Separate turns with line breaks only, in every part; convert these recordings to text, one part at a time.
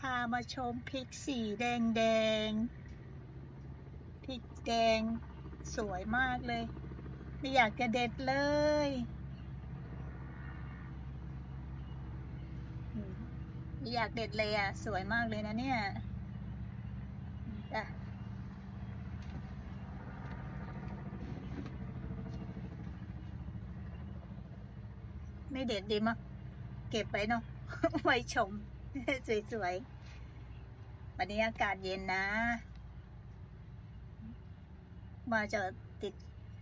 พามาชมพริกสีแดงแดงพริกแดงสวยมากเลย ไม่อยากจะเด็ดเลยอืมไม่อยากเด็ดเลยอะ สวยมากเลยนะเนี่ยจ้ะไม่เด็ดดีมั้งเก็บไว้เนาะไว้ชม สวยๆ วันนี้อากาศเย็นนะมาจะติด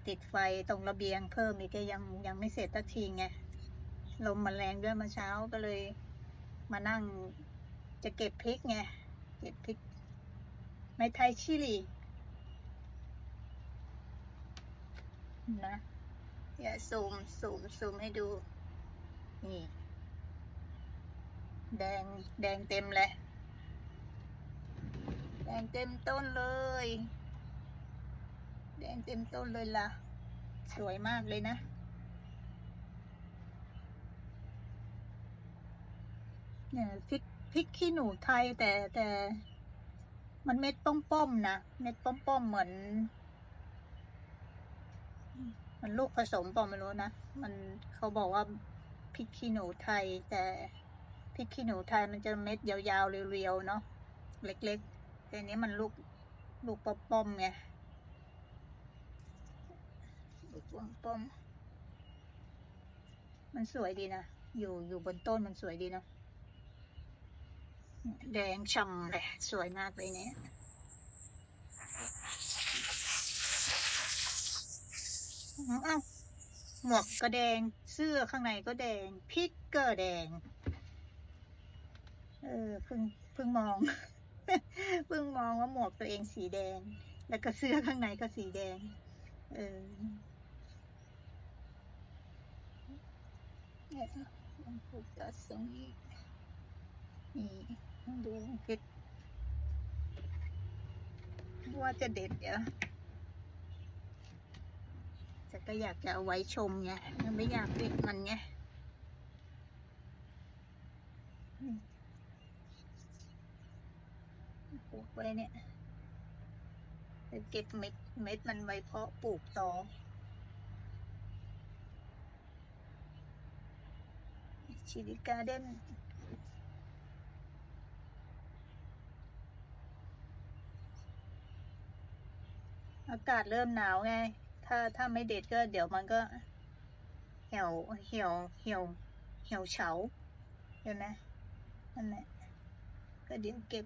ติดไฟตรงระเบียงเพิ่มอีกก็ยังยังไม่เสร็จสักทีไง ลมมันแรงด้วยมื่อเช้าก็เลย มานั่งจะเก็บพริกไง เก็บพริก ไม้ไทยชิลีนะอย่าซูมซูมซูมให้ดู นี่ แดงแดงเต็มเลย แดงเต็มต้นเลย แดงเต็มต้นเลยล่ะ สวยมากเลยนะ เนี่ยพริกพริกขี้หนูไทยแต่แต่ มันเม็ดป้อมๆนะ เม็ดป้อมๆเหมือน มันลูกผสมปล่าไม่รู้นะ มันเขาบอกว่าพริกขี้หนูไทยแต่ พริกขี้หนูไทยมันจะเม็ดยาวๆ เรียวๆ เนาะเล็กๆแต่อันนี้มันลูกลูกป้อมๆไงลูกป้อมๆมันสวยดีนะ อยู่อยู่บนต้นมันสวยดีเนาะแดงช่ำเลยสวยมากเลยเนี่ยอ้าวหมวกก็แดงเสื้อข้างในก็แดงพริกก็แดง เออเพิ่งเพิ่งมองเพิ่งมองว่าหมวกตัวเองสีแดง แล้วก็เสื้อข้างในก็สีแดง เออเนี่ยต้องโฟกัสตรงนี้นี่ดูพริกว่าจะเด็ดเดี๋ยวแต่ก็อยากจะเอาไว้ชมไงยังไม่อยากเด็ดมันไง ปลูกไว้เนี่ยเก็บเม็ดเม็ดมันไว้เพาะปลูกต่อชิลิการ์เด้นอากาศเริ่มหนาวไง ถ้าถ้าไม่เด็ดก็เดี๋ยวมันก็เหี่ยวเหี่ยวเหี่ยวเหี่ยวเฉาเห็นไหมนั่นแหละก็เดี๋ยวเก็บ